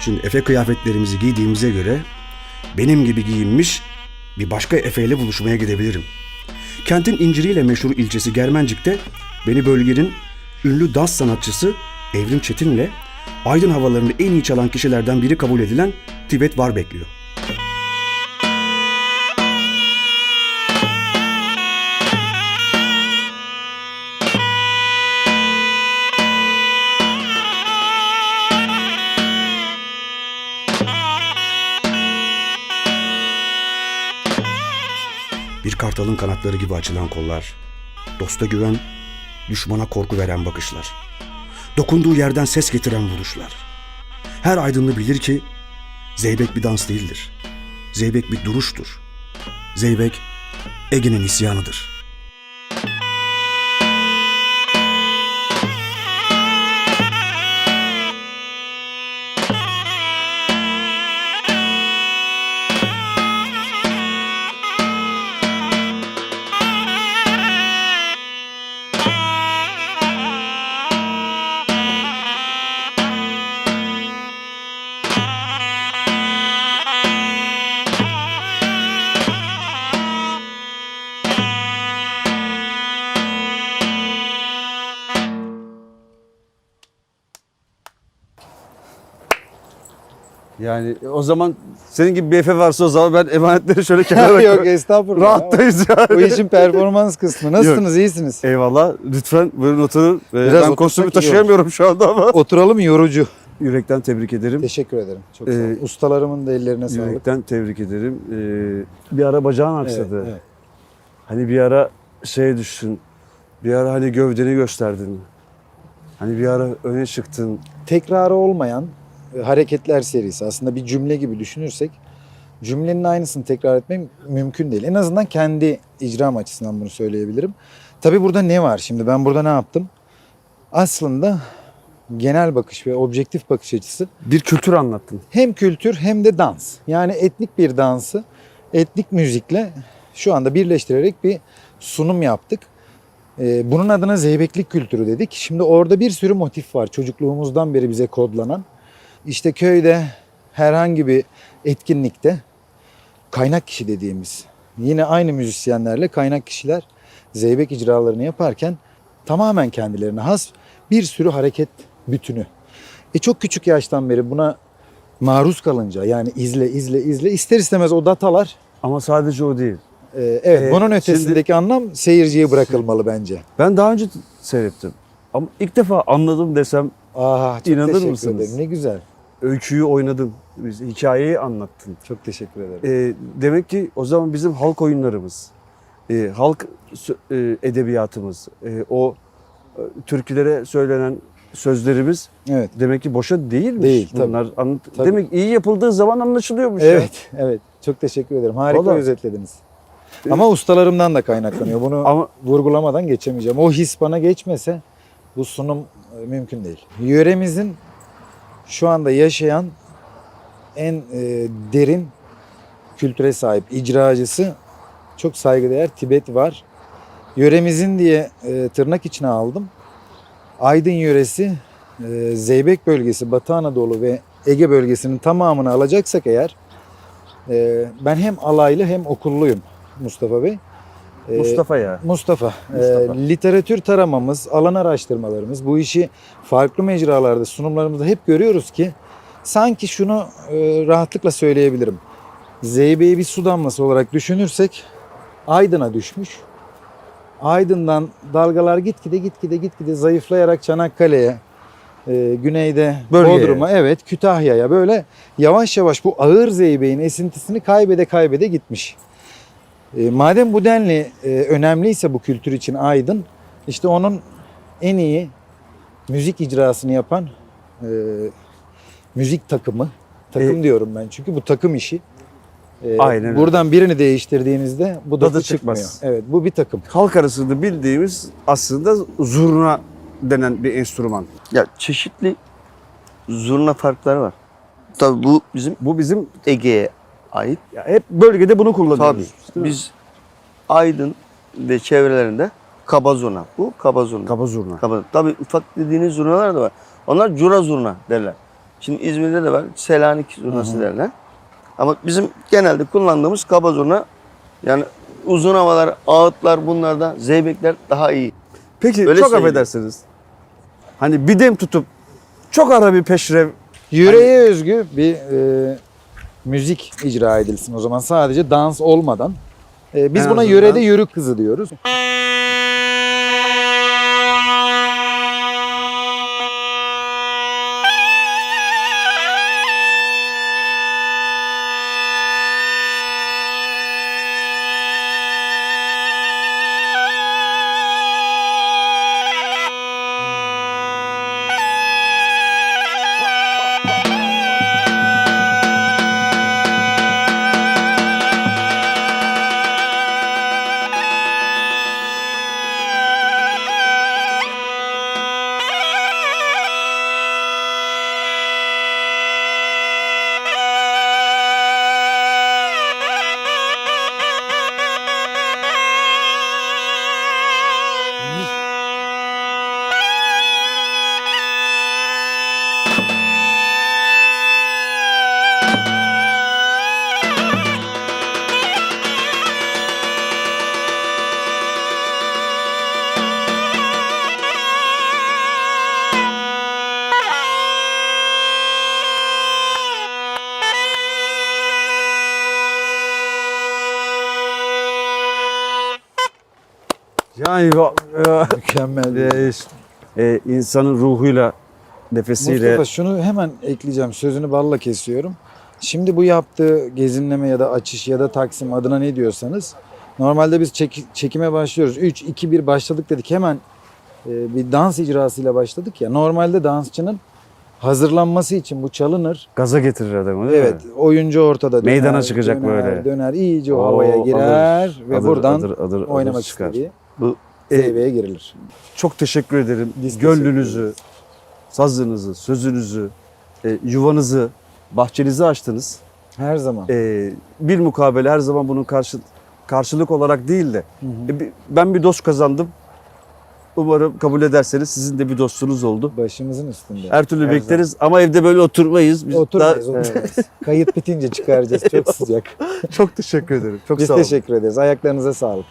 Şimdi Efe kıyafetlerimizi giydiğimize göre benim gibi giyinmiş bir başka Efe ile buluşmaya gidebilirim. Kentin inciriyle meşhur ilçesi Germencik'te beni bölgenin ünlü dans sanatçısı Evrim Çetin'le Aydın havalarını en iyi çalan kişilerden biri kabul edilen Tibet Var bekliyor. Kartalın kanatları gibi açılan kollar, dosta güven, düşmana korku veren bakışlar, dokunduğu yerden ses getiren vuruşlar. Her aydınlı bilir ki zeybek bir dans değildir. Zeybek bir duruştur. Zeybek Ege'nin isyanıdır. Yani o zaman senin gibi bir Efe varsa o zaman ben emanetleri şöyle kenara Yok estağfurullah. Rahattayız yani. Bu işin performans kısmı. Nasılsınız? iyisiniz? Eyvallah. Lütfen buyurun oturun. Ee, Biraz ben otursak kostümü iyi taşıyamıyorum şu anda ama. Oturalım yorucu. Yürekten tebrik ederim. Teşekkür ederim. Çok sağ Ee, olun. Ustalarımın da ellerine sağlık. Yürekten tebrik ederim. Ee, bir ara bacağın Evet, aksadı. evet. Hani bir ara şey düştün. Bir ara hani gövdeni gösterdin. Hani bir ara öne çıktın. Tekrarı olmayan e, hareketler serisi. Aslında bir cümle gibi düşünürsek cümlenin aynısını tekrar etmek mümkün değil. En azından kendi icram açısından bunu söyleyebilirim. Tabii burada ne var? Şimdi ben burada ne yaptım? Aslında genel bakış ve objektif bakış açısı Bir kültür anlattın. hem kültür hem de dans. Yani etnik bir dansı etnik müzikle şu anda birleştirerek bir sunum yaptık. Ee, bunun adına zeybeklik kültürü dedik. Şimdi orada bir sürü motif var çocukluğumuzdan beri bize kodlanan. İşte köyde herhangi bir etkinlikte kaynak kişi dediğimiz yine aynı müzisyenlerle kaynak kişiler zeybek icralarını yaparken tamamen kendilerine has bir sürü hareket bütünü. E çok küçük yaştan beri buna maruz kalınca yani izle izle izle ister istemez o datalar Ama sadece o değil. e, evet Ee, bunun ötesindeki anlam seyirciye bırakılmalı bence. Ben daha önce seyrettim. Ama ilk defa anladım desem Aa çok İnanır mısınız? ederim. Ne güzel. Öyküyü oynadın. Biz hikayeyi anlattın. Çok teşekkür ederim. Ee, demek ki o zaman bizim halk oyunlarımız, e, halk e, edebiyatımız, e, o e, türkülere söylenen sözlerimiz evet. demek ki boşa değilmiş. Değil, tabii. Bunlar anlat- Tabii. demek iyi yapıldığı zaman anlaşılıyormuş. ya. Evet, evet. Çok teşekkür ederim. Harika Vallahi- özetlediniz. Ama ustalarımdan da kaynaklanıyor. Bunu Ama vurgulamadan geçemeyeceğim. O his bana geçmese bu sunum e, mümkün değil. Yöremizin şu anda yaşayan en e, derin kültüre sahip icracısı çok saygıdeğer Tibet var. Yöremizin diye e, tırnak içine aldım. Aydın yöresi, e, Zeybek bölgesi, Batı Anadolu ve Ege bölgesinin tamamını alacaksak eğer e, ben hem alaylı hem okulluyum Mustafa Bey. E, Mustafa ya. Mustafa, Mustafa. e, literatür taramamız, alan araştırmalarımız, bu işi farklı mecralarda, sunumlarımızda hep görüyoruz ki sanki şunu e, rahatlıkla söyleyebilirim. Zeybe'yi bir su damlası olarak düşünürsek Aydın'a düşmüş. Aydın'dan dalgalar gitgide gitgide gitgide zayıflayarak Çanakkale'ye, e, güneyde Bölgeye. Bodrum'a, evet Kütahya'ya böyle yavaş yavaş bu ağır zeybeğin esintisini kaybede kaybede gitmiş. E, madem bu denli e, önemliyse bu kültür için Aydın, işte onun en iyi müzik icrasını yapan e, müzik takımı, takım E, diyorum ben çünkü bu takım işi. E, Aynen öyle. Buradan birini değiştirdiğinizde bu Dadı dadı çıkmaz. çıkmıyor. Evet bu bir takım. Halk arasında bildiğimiz aslında zurna denen bir enstrüman. Ya çeşitli zurna farkları var. Tabii bu bizim Bu bizim Ege'ye ait. Ya hep bölgede bunu kullanıyoruz. Tabii. Biz Aydın ve çevrelerinde kaba zurna. Bu kaba zurna. kaba zurna. Kaba. Tabii ufak dediğiniz zurnalar da var. Onlar cura zurna derler. Şimdi İzmir'de de var. Selanik zurnası derler. Ama bizim genelde kullandığımız kaba zurna yani uzun havalar, ağıtlar bunlarda zeybekler daha iyi. Peki Öyle çok söyleyeyim. affedersiniz. Hani bir dem tutup çok ara bir peşrev Yüreğe özgü bir e, müzik icra edilsin o zaman sadece dans olmadan. E, biz En buna azından- yörede yörük kızı diyoruz. Yani e, Mükemmel. e, e, insanın ruhuyla nefesiyle Mustafa şunu hemen ekleyeceğim. Sözünü balla kesiyorum. Şimdi bu yaptığı gezinleme ya da açış ya da taksim adına ne diyorsanız normalde biz çek- çekime başlıyoruz. 3 2 1 başladık dedik. Hemen e, bir dans icrasıyla başladık ya. Normalde dansçının hazırlanması için bu çalınır. gaza getirir adamı değil Evet, mi? oyuncu ortada döner, Meydana çıkacak döner, böyle. Döner, iyice o Oo, havaya girer ve alır, buradan alır, alır, oynamak çıkar. istediği Bu zeybeğe girilir. Çok teşekkür ederim. Biz Gönlünüzü, ederiz. sazınızı, sözünüzü, e, yuvanızı, bahçenizi açtınız. Her zaman. E, bir mukabele her zaman bunun karşı, karşılık olarak değil de Hı hı. e, ben bir dost kazandım. Umarım kabul ederseniz sizin de bir dostunuz oldu. Başımızın üstünde. Her türlü Her bekleriz ama evde böyle oturmayız. Biz Oturmayız, daha- oturmayız. Kayıt bitince çıkaracağız. Çok sıcak. Çok teşekkür ederim. Çok Biz sağ olun. teşekkür ederiz. Ayaklarınıza sağlık.